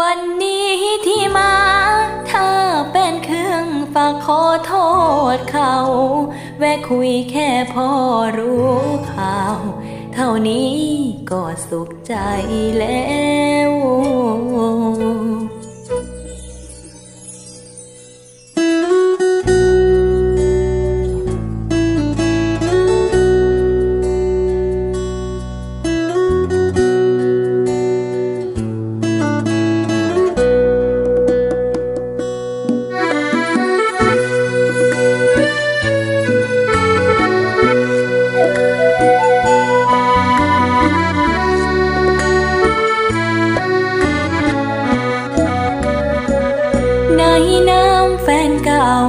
วันนี้ที่มาถ้าเป็นเครื่องฝากขอโทษเขา แวะคุยแค่พอรู้ข่าว เท่านี้ก็สุขใจแล้ว เก่า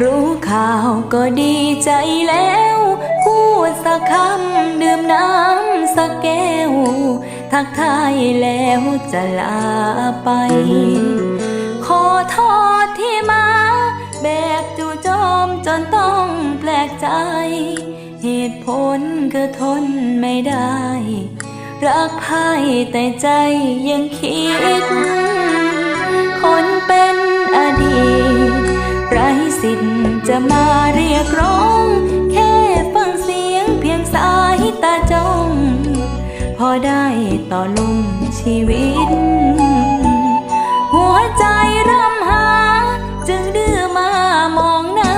รู้ข่าวก็ดีใจแล้ว พูดสักคำดื่มน้ำสักแก้ว ทักทายแล้วจะลาไป ขอโทษที่มา แบบจู่โจมจนต้องแปลกใจ เหตุผลคือทนไม่ได้ รักใครแต่ใจยังคิด สิทธิ์จะมาเรียกร้อง แค่ฟังเสียงเพียงสายตาจ้อง พอได้ต่อลมชีวิต หัวใจร่ำหา จึงดื้อมามองหน้า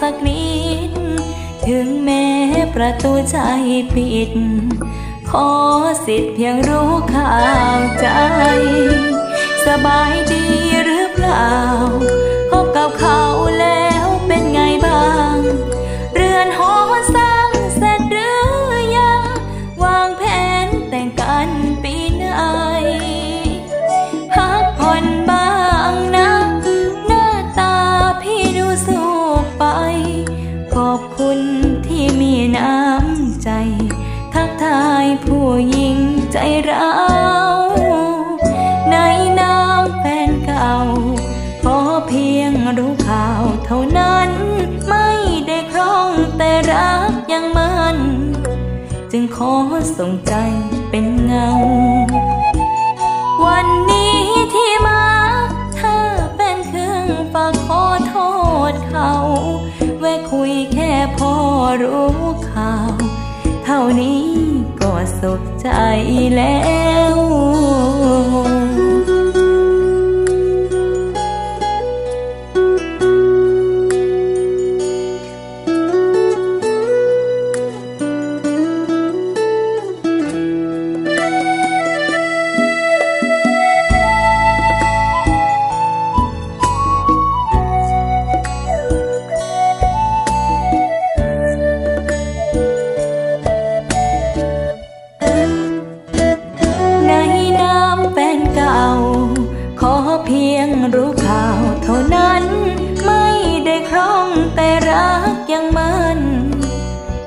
สักนิด ถึงแม้ประตูใจปิด ขอสิทธิ์เพียงรู้ข่าวใจ สบายดีหรือเปล่า หญิงใจเราวในน้ำแฟนเก่า ขอเพียงรู้ข่าวเท่านั้น ไม่ได้ครองแต่รักยังมัน จึงขอส่งใจเป็นเงา วันนี้ที่มาถ้าเป็นเครื่องฝากขอโทษเขา แวะคุยแค่พอรู้ สุขใจแล้ว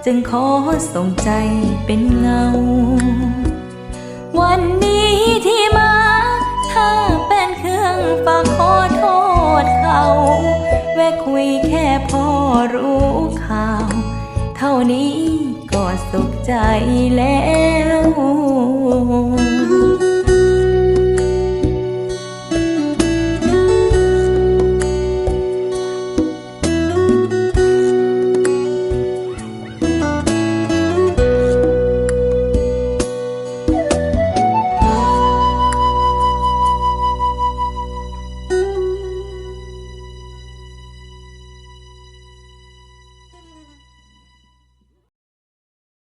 จึงขอส่งใจเป็นเงา วันนี้ที่มา ถ้าเป็นเครื่องฝากขอโทษเขา แวะคุยแค่พอรู้ข่าว เท่านี้ก็สุขใจแล้ว